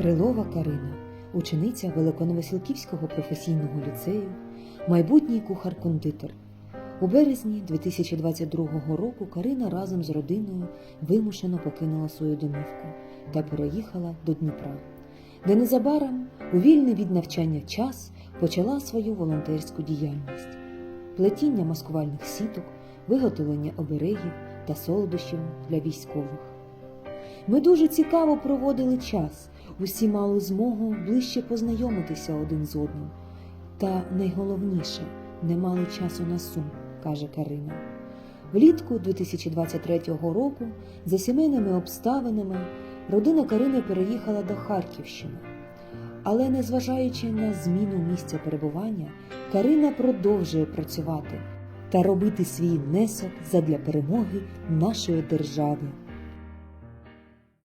Крилова Карина, учениця Великоновосілківського професійного ліцею, майбутній кухар-кондитер. У березні 2022 року Карина разом з родиною вимушено покинула свою домівку та переїхала до Дніпра, де незабаром у вільний від навчання час почала свою волонтерську діяльність плетіння маскувальних сіток, виготовлення оберегів та солодощів для військових. Ми дуже цікаво проводили час, усі мали змогу ближче познайомитися один з одним. Та найголовніше, не мали часу на сум, каже Карина. Влітку 2023 року за сімейними обставинами родина Карини переїхала до Харківщини. Але незважаючи на зміну місця перебування, Карина продовжує працювати та робити свій внесок задля перемоги нашої держави.